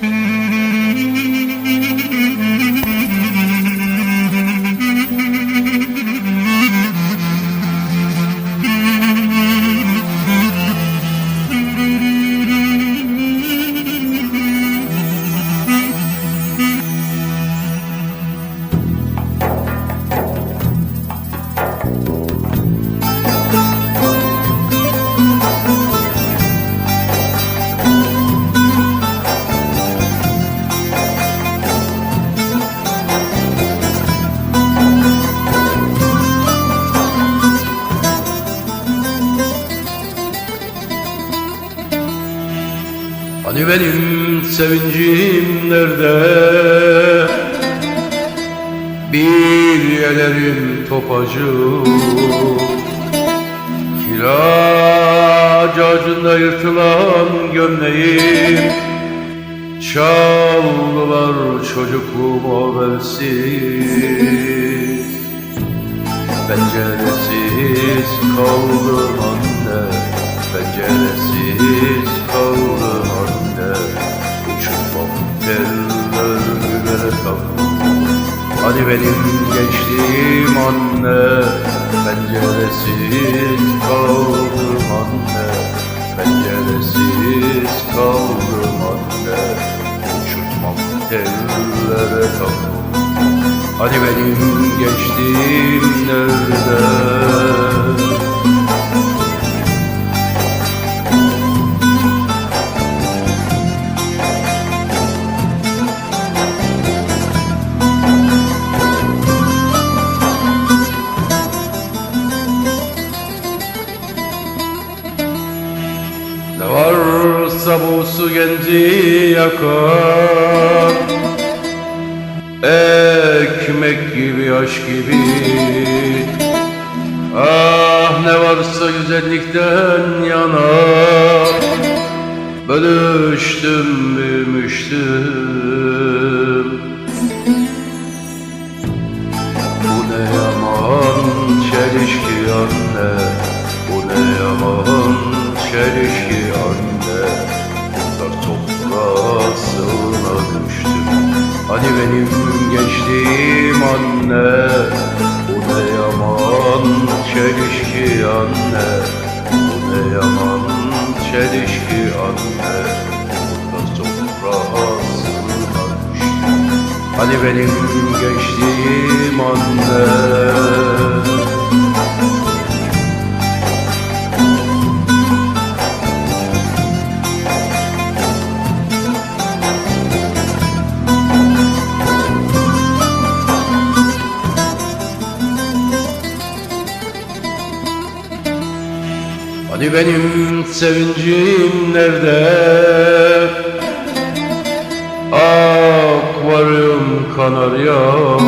Mm-hmm. Hani benim sevincim nerede? Bir yelerim topacı. Kirac ağacında yırtılan gömleğim. Çaldılar çocukluğuma bensiz. Penceresiz kaldım Hani benim gençliğim anne Penceresiz kaldım anne Penceresiz kaldım anne Uçurmam tellere taktım Hani benim gençliğim nerede? Ne varsa bu su genci yakar. Ekmek gibi aşk gibi. Ah ne varsa güzellikten yana. Bölüştüm büyümüştüm anne sığına düştüm Hani benim gençliğim anne Hani benim sevincim nerede? Akvaryum kanaryam.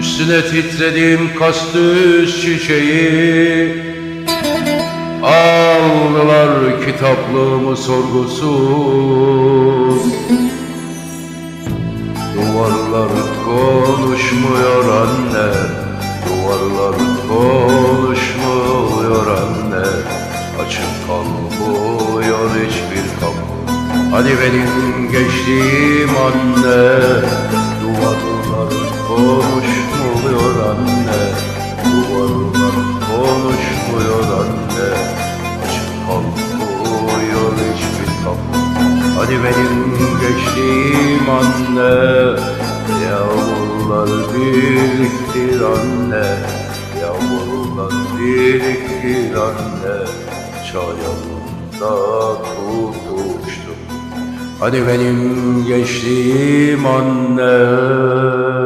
Üstüne titredim kastüs çiçeği. Aldılar kitaplığımı sorgusuz Duvarlar konuşmuyor anne Duvarlar konuşmuyor Açık kalmıyor hiçbir kapı. Hani benim gençliğim anne Duvarlar konuşmuyor anne. Duvarlar konuşmuyor anne. Açık kalmıyor hiçbir kapı. Hani benim gençliğim anne Yağmurlar biriktir anne. Yağmurlar biriktir anne Çayalımda tutuştum Hani benim gençliğim anne